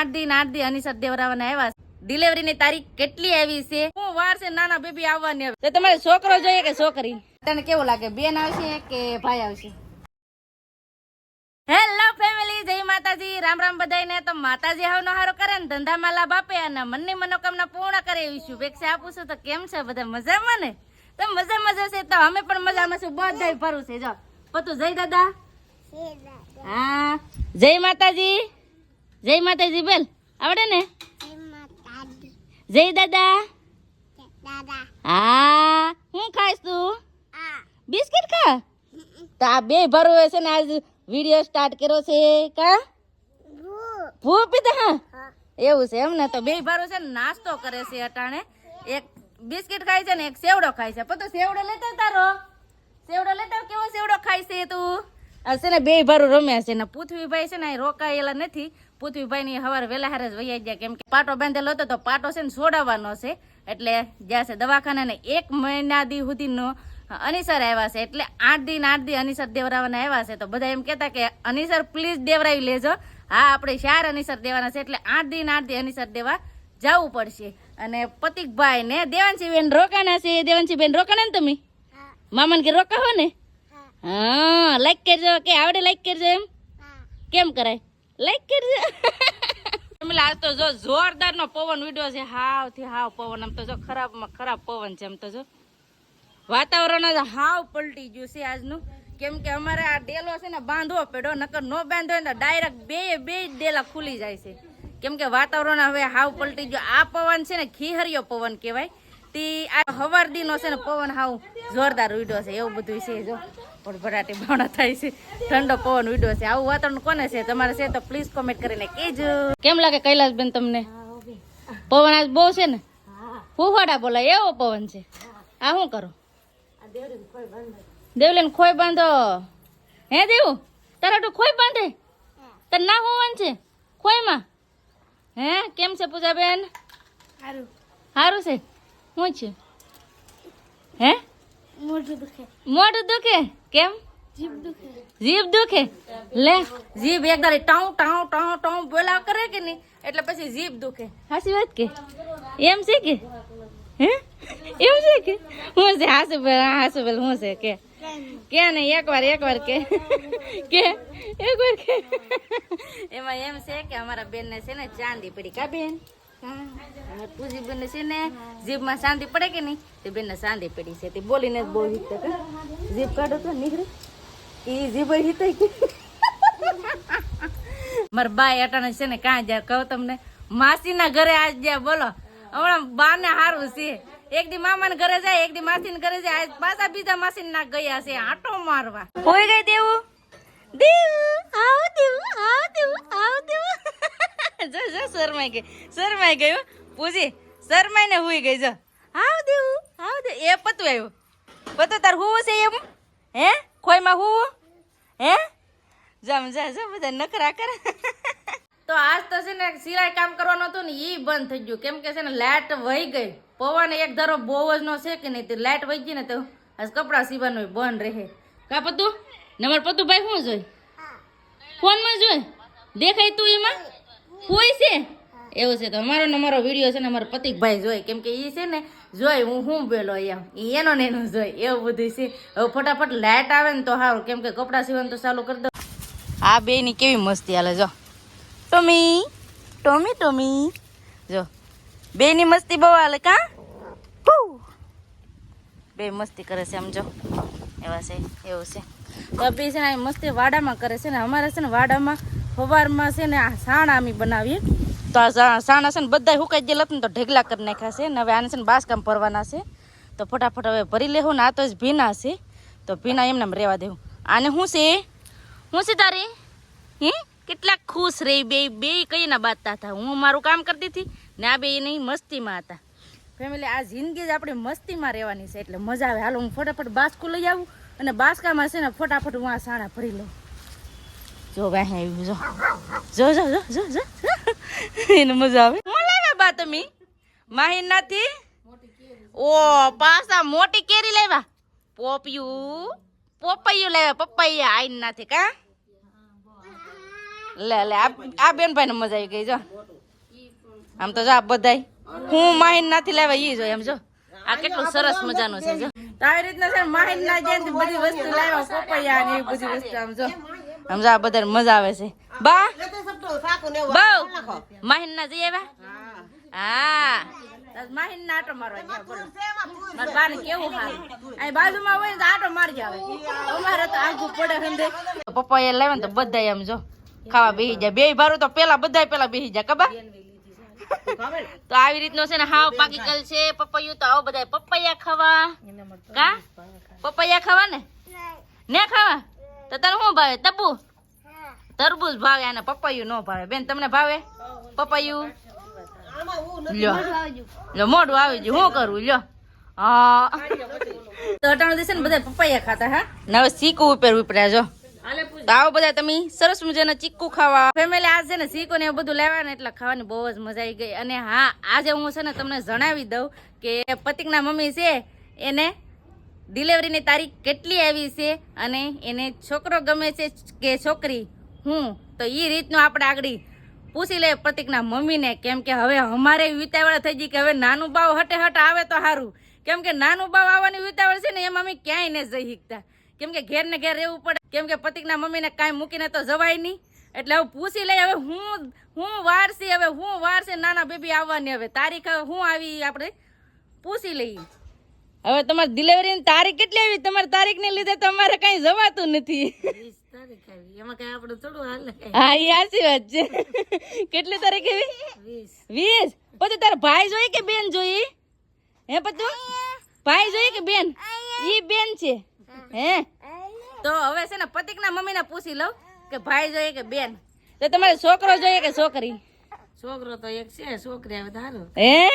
આઠ દિન આઠ દિન અનિસર દેવરાવાના આવ્યા ડિલિવરી ની તારીખ કેટલી આવી છે? હું વાર છે નાના બેબી આવવાની આવે તો તમારે છોકરો જોઈએ કે છોકરી? તને કેવું લાગે? બેન આવશે કે ભાઈ આવશે? હેલો ફેમિલી જય માતાજી. રામ રામ બધાને તો માતાજી હાવનો હારો કરે ને ધંધામાં લાભ આપે અને મનની મનોકામના પૂર્ણ કરે એવી શુભેચ્છા આપું છું. તો કેમ છે બધા મજામાં ને? તો મજા મજા છે તો અમે પણ મજામાં છું બધા ભરું છે. જો પતું જય દાદા. હા જય માતાજી. જય માતાજી બેલ. આવડે ને? જય દાદા. હા હું ખાઈશ તું? બિસ્કિટ ખા? તો આ બે ભરો છે ને આજ વીડિયો સ્ટાર્ટ કર્યો છે કા? ભૂ. પીધા? હા. એવું છે એમ ને તો બે ભરો છે ને નાસ્તો કરે છે અટાણે. એક બિસ્કિટ ખાય છે ને એક સેવડો ખાય છે. પણ તો સેવડો લેતા તારો. સેવડો લેતા કેવો સેવડો ખાય છે તું? છે ને બે ભારું રમ્યા છે ને પૃથ્વીભાઈ છે ને રોકાયેલા નથી. પૃથ્વીભાઈ ની હવાર વેલા હારે જ વૈયા ગયા કેમ કે પાટો બાંધેલો હતો તો પાટો છે ને છોડાવવાનો છે. એટલે જ્યાં છે દવાખાના ને એક મહિના દી સુધીનો અનિસર આવ્યા છે. એટલે આઠ દિન આઠ દી અનિસર દેવરાવાના આવ્યા છે. તો બધા એમ કહેતા કે અનિસર પ્લીઝ દેવરાવી લેજો. હા આપણે શાર અનિસર દેવાના છે. એટલે આઠ દિન આઠ દી અનિસર દેવા જવું પડશે. અને પતિકભાઈ ને બેન રોકાણા છે. દેવાંશી બેન રોકાણા ને તમે? મામાને કે રોકાવો ને? હા. લાઈક કરજો. કે આવડે લાઈક કરજો એમ? કેમ કરાય? લાઈક કરજો આજ તો જો જોરદાર નો પવન ઉડ્યો છે હાવથી હાવ પવન. આમ તો જો ખરાબમાં ખરાબ પવન છે, આમ તો જો. વાતાવરણ જ હાવ પલટી ગયું છે આજનું. કેમ કે અમારે આ ડેલો છે ને બાંધવો પડ્યો, નકર નો બાંધો ને ડાયરેક્ટ બે બે ડેલા ખુલી જાય છે. કેમ કે વાતાવરણ હવે હાવ પલટી ગયું. આ પવન છે ને ખીહરિયો પવન કહેવાય. તે આ હવાર દીનો છે ને પવન હાવ જોરદાર ઉડ્યો છે, એવું બધું છે, જો. ભરાટી ભાવના થાય છે. ઠંડો પવન ઉડ્યો છે. આવું વાતાવરણ કોને છે? તમારે છે તો પ્લીઝ કોમેન્ટ કરીને કહેજો. કેમ લાગે કૈલાસબેન તમને? પવન આજ બહુ છે ને? ફૂફાડા બોલાય એવો પવન છે. આ શું કરો? દેવલીન ખોઈ બાંધો. હે દેવું તારા તો ખોઈ બાંધે? તાર ના હોવાનું છે? ખોઈમાં? હે કેમ છે પૂજાબેન? સારું છે? શું છે? હે? મોઢું દુખે. કેમ? જીભ દુખે. લે. જીભ એક દાડી ટાઉ ટાઉ ટાઉ ટાઉ બોલા કરે કે નહીં? એટલે પછી જીભ દુખે. હાસી વાત કે? એમ છે કે? હે? એમ છે કે? હું છે હાસુ બેલ હાસુ બેલ હું છે કે? કે નહીં? એકવાર એકવાર કે. કે? એકવાર કે. એમાં એમ છે કે અમારા બેન ને છે ને ચાંદી પડી. કા બેન? પૂજી બેન છે ને જીભમાં શાંતિ પડે કે નહીં? તે બેન શાંતિ પડી છે. તે બોલીને જ જીભ કાઢો એ જીભ હિત બાઈ અટાણે છે ને કાં જાય કહો તમને, માસીના ઘરે આજ જાય બોલો. હમણાં બા ને સારું છે. એક દી મામાના ઘરે જાય, એક દી માસીના ઘરે જાય. આજ પાછા બીજા માસી ના ગયા છે, આટો મારવા. કોઈ ગઈ દેવું? દેવું? આવ દેવું? આવ દેવું? આવ દેવું? જો જો શરમાઈ ગઈ. શરમાઈ ગયું પૂછી શરમાઈને હુઈ ગઈ જો. આવ દેવું આવ દે. એ પતું આવ્યું પતું તાર હુવું છે એમ? હે? ખોઈમાં હુવું? હે? જમ જા જા બધા નખરા કરે. તો આજ તો છે ને સિલાઈ કામ કરવાનું હતું ને એ બંધ થઈ ગયું. કેમ કે છે ને લાઇટ વહી ગઈ. પવન એક ધારો બહુ જ નો છે કે નહીં તે લાઇટ વહી ગઈ ને તો આજ કપડાં સીવાનું બંધ રહે. કા પતું નંબર પતુભાઈ શું જોઈ? ફોનમાં જોઈ? દેખાય તું એમાં? કોઈ છે? એવું છે તો અમારો ને અમારો વીડિયો છે ને અમારો પતિકભાઈ જોઈ. કેમ કે એ છે ને જોઈ, હું હું પેલો એમ. એનો ને એનો જોઈ. એવું બધું છે. હવે ફટાફટ લાઇટ આવે ને તો સારું કેમ કે કપડાં સીવાનું તો ચાલુ કરી દો આ બે ની કેવી મસ્તી હાલે, જો. Tommy Tommy Tommy. જો. બે ની મસ્તી બહુ હાલે, કા. બે મસ્તી કરે છે આમ, જો. એવા છે, એવું છે. તો બે છે ને મસ્તી વાડામાં કરે છે ને અમારે છે ને વાડામાં સવારમાં છે ને આ સાણા અમે બનાવીએ. તો આ સાણા છે ને બધા હુકાઈ ગયેલા હતા ને તો ઢેગલા કરી નાખ્યા છે. ને હવે આને છે ને બાસકામ ભરવાના છે. તો ફટાફટ હવે ભરી લેવું ને આ તો જ ભીના છે. તો ભીના એમને એમ રહેવા દેવું. આને શું છે? હું છે તારી? હે કેટલા ખુશ રહી બે બે કઈ ના બાતતા હતા. હું મારું કામ કરતી હતી ને આ બે નહીં મસ્તીમાં હતા. ફેમિલી આ જિંદગી જ આપણે મસ્તીમાં રહેવાની છે. એટલે મજા આવે. હાલો હું ફટાફટ બાસકું લઈ આવું અને બાસકામાં છે ને ફટાફટ હું આ સાણા ભરી લઉં. જો વાહ આવ્યું જો. જો જો જો જો જો. એને મજા આવે. હું લાવ્યા બા તમે? માહી નથી? ઓ પાસા મોટી કેરી લાવ્યા. પોપિયું, પોપૈયું લાવ્યા, પપૈયા. આઈન નથી કા? લે લે, આ આ બેન ભાઈ ને મજા આવી ગઈ, જો. આમ તો જો આ બધાય. હું માહિન નથી લાવ્યા, ઈ જો એમ, જો. આ કેટલું સરસ મજાનું છે, જો. આવી રીતના છે માહિન ના જેમ બધી વસ્તુ લાવ્યા, પપૈયા ને બધી વસ્તુ આમ, જો. આમ જો આ બધા મજા આવે છે. બા બહુ. માહિન ના જઈએ બા હા. માહિન ના આટો મારવા મારા બાને કેવું હારું અહીં બાજુમાં હોય તો આટો મારજો આવે અમારે તો આગું પડે હંધે. પપ્પા લાવે ને તો બધા એમ જો ખાવા બેસી જાય. બે ભારું તો પેલા બધા પેલા બેસી જાય કબા તો આવી રીતનો છે ને હાવ પાકી ગયેલ છે. પપૈયું તો આવો બધા પપૈયા ખાવા. કા? પપૈયા ખાવા ને ને ખાવા? તો તને શું ભાવે? તબુ તરબૂજ ભાવે અને પપૈયું ન ભાવે. બેન તમને ભાવે? પપૈયું? લ્યો. મોઢું આવી ગયું. શું કરવું લ્યો. હા. તો અટાણું દિવસે ને બધા પપૈયા ખાતા હા? ને હવે ઉપર ઉપડ્યા જો. તો આવો બધા તમે સરસ મજાના ચીક્કુ ખાવા. ફેમિલી આજ છે ને શીકો ને એવું બધું લેવા ને એટલે ખાવાની બહુ જ મજા આવી ગઈ. અને હા આજે હું છે ને તમને જણાવી દઉં કે પતિકના મમ્મી છે એને ડિલિવરીની તારીખ કેટલી આવી છે અને એને છોકરો ગમે છે કે છોકરી? હું? તો એ રીતનું આપણે આગળ પૂછી લે પ્રતિકના મમ્મીને, કેમ કે હવે અમારે વિતાવળ થઈ ગઈ કે હવે નાનું બાવ હટે હટ આવે તો સારું કેમ કે નાનું બાવ આવવાની વિતાવળ છે ને એમાં અમે ક્યાંય ન જઈ શકતા. કેમ કે ઘેર ને ઘેર રહેવું પડે. કેમ કે પતિકના મમ્મીને કાંઈ મૂકીને તો જવાય નહીં. એટલે હવે પૂછી લઈ હવે હું હું વારસી હવે હું વારસી નાના બેબી આવવાની હવે. તારીખ હવે હું આવી આપણે પૂછી લઈએ. હવે તમારી ડિલિવરીની તારીખ કેટલી આવી? તમારી તારીખને લીધે તમારે કઈ જવાતું નથી. હા. એ સાચી વાત છે. કેટલી તારીખ એવી વીસ. પછી તારા ભાઈ જોઈ કે બેન જોઈ? હે પતું? ભાઈ જોઈ કે બેન? ઈ બેન છે. હે? તો હવે છે ને પતિકના મમ્મીને પૂછી લઉં કે ભાઈ જોઈએ કે બેન? તો તમારે છોકરો જોઈએ કે છોકરી? છોકરો તો એક છે છોકરી હવે ધારો હે?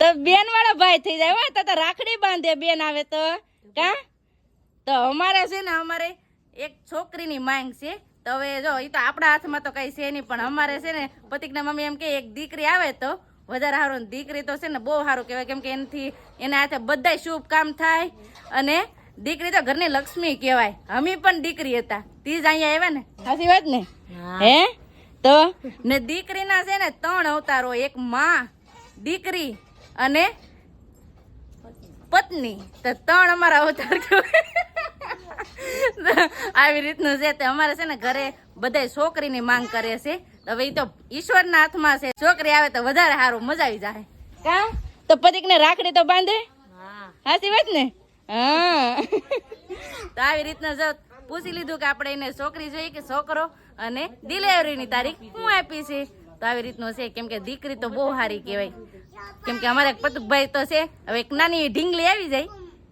તો બેન વાળા ભાઈ થઈ જાય. હોય તો તો રાખડી બાંધે બેન આવે તો. કા? તો અમારે છે ને અમારે એક છોકરીની માંગ છે. તો હવે જો એ તો આપણા હાથમાં તો કઈ છે નહીં પણ અમારે છે ને પતિકના મમ્મી એમ કે એક દીકરી આવે તો વધારે સારું. દીકરી તો છે ને બહુ સારું કહેવાય કેમ કે એનાથી એના હાથે બધાય શુભ કામ થાય. અને દીકરી તો ઘરની લક્ષ્મી કહેવાય. અમે પણ દીકરી હતા. તી જ અહીંયા આવ્યા ને. સાચી વાત ને? હે? તો ને દીકરીના છે ને ત્રણ અવતારો. એક માં દીકરી અને પત્ની. તો ત્રણ અમારા અવતાર આવી રીતનું છે. તે અમારે છે ને ઘરે બધા છોકરીની માંગ કરે છે. હવે એ તો ઈશ્વરના હાથમાં છે. છોકરી આવે તો વધારે સારું મજા આવી જાય. કા? તો પતિકને રાખડી તો બાંધે? હા. સાચી વાત ને? હા. તો આવી રીતના જો પૂછી લીધું કે આપણે એને છોકરી જોઈએ કે છોકરો અને ડિલિવરીની તારીખ હું આપી છે? તો આવી રીતનું છે. કેમ કે દીકરી તો બહુ સારી કહેવાય. કેમ કે અમારે પતુકભાઈ તો છે. હવે એક નાની ઢીંગલી આવી જાય.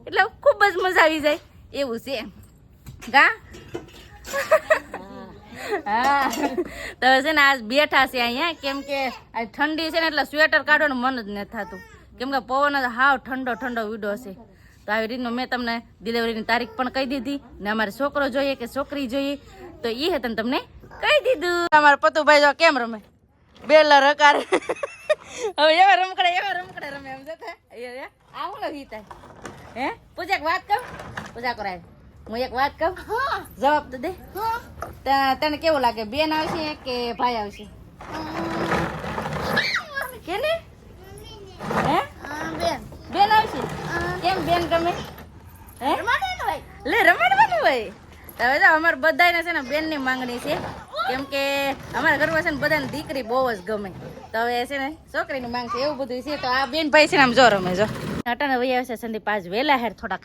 એટલે ખૂબ જ મજા આવી જાય. એવું છે ગા? હા. તો છે ને આજ બેઠા છે અહીંયા. કેમ કે આ ઠંડી છે ને એટલે સ્વેટર કાઢવાનું મન જ નથી થતું. કેમ કે પવન જ હાવ ઠંડો ઠંડો વીડો છે. તો આવી રીતનું મેં તમને ડિલિવરીની તારીખ પણ કહી દીધી. ને અમારે છોકરો જોઈએ કે છોકરી જોઈએ. તો એ હેતન તમને કહી દીધું. અમારા પતુભાઈ જો કેમ રમે? બેલા રકાર. હવે એવા રમકડે એવા રમકડે રમે એમ જતા આ હું લઈ થાય હે? પૂજા એક વાત કહું? પૂજા કરાય. હું એક વાત કહું? જવાબ તો દે. તને કેવું લાગે? બેન આવશે કે ભાઈ આવશે? કે ને હે બેન. આવશે? કેમ બેન ગમે હે? લે રમાડવાનું ભાઈ હવે તો અમારે બધાને છે ને બેનની માંગણી છે. કેમ કે અમારા ઘરમાં છે ને બધાને દીકરી બહુ જ ગમે. તો હવે છે ને છોકરીની માંગ છે એવું બધું છે. તો આ બેન ભાઈ છે ને આમ જો રમે જો. અટાણે વહી સંદીપ આજ વેલા હેર થોડાક.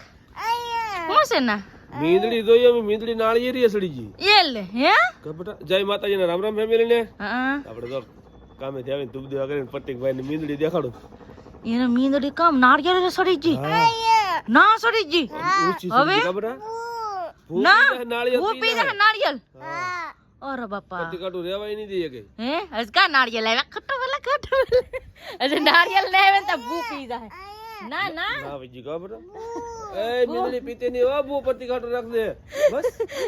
છે ના? મીંદડી જોઈએ અમે મીંદડી નાળિયેરી સડી ગઈ એ હે? કપટા જય માતાજી રામ રામ ફેમિલી ને. હા આપણે તો કામે થી આવીને ધૂપ દેવા કરીને પ્રતિકભાઈ ની મીંદડી દેખાડું. એને મીંદડી કામ નાળિયેર સડી જી ના સડી જી ઊંચી સડી કપટા ના નાળિયેર નાળિયેર. અરે બાપા. પ્રતિક કાઢું રેવાય નહીં દઈએ કે હે? હજ નાળિયેલ નાળિયેર ખટો ખટ્ટો વેલા ખટ્ટો વેલા લાવે નાળિયેર ને આવે તો ભૂ પી જાય. ના ના ના. ભાઈ કપટા એ મીંદડી પીતે ની હો બહુ પ્રતિક કાઢું રાખ દે. બસ.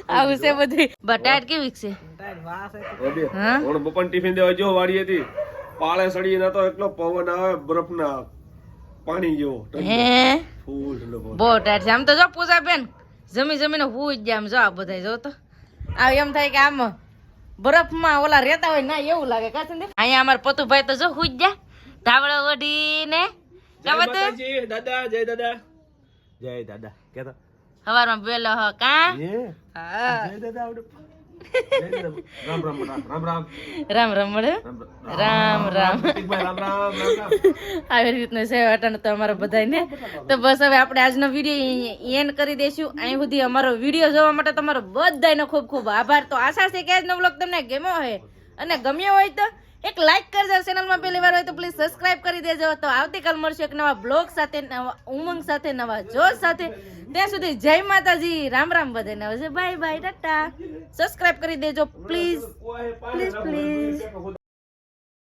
આવું છે બધી બટાટ કેવી છે? ઓબે હા? ઓણ બપન ટિફિન દેવા જો વાડી હતી. પાળે સડી ના તો એટલો પવન આવે બરફ ના પાણી જેવો. હે? ફૂલ બહુ ટાઈટ છે. આમ તો જો પૂજા બેન જમી જમીને હું જ આમ જો આ બધા જો તો. આ એમ થાય કે આમ બરફમાં ઓલા રહેતા હોય ના એવું લાગે કા સંદીપ? અહીંયા અમારા પતુભાઈ તો જો હુજ ગયા. ધાવડો ઓઢીને. દાદા જય દાદા. જય દાદા કેતો? સવારમાં બેલો હ કા? હા. જય દાદા આવડે. રામ રામ રામ રામ રામ રામ રામ રામ આવી રીતનું છે અટાણ તો અમારા બધાને તો બસ હવે આપણે આજનો વીડિયો એન્ડ કરી દઈશું. અહીં સુધી અમારો વીડિયો જોવા માટે તમારો બધાનો ખૂબ ખૂબ આભાર. તો આશા છે કે આજનો બ્લોગ તમને ગમ્યો હોય અને ગમ્યો હોય તો એક લાઇક કરજો ચેનલમાં પહેલી વાર હોય તો પ્લીઝ સબસ્ક્રાઇબ કરી દેજો. તો આવતીકાલ મળશે એક નવા બ્લોગ સાથે, નવા ઉમંગ સાથે, નવા જોશ સાથે. ત્યાં સુધી જય માતાજી. રામ રામ બધાને. હવે બાય બાય ટાટા. સબસ્ક્રાઇબ કરી દેજો પ્લીઝ પ્લીઝ પ્લીઝ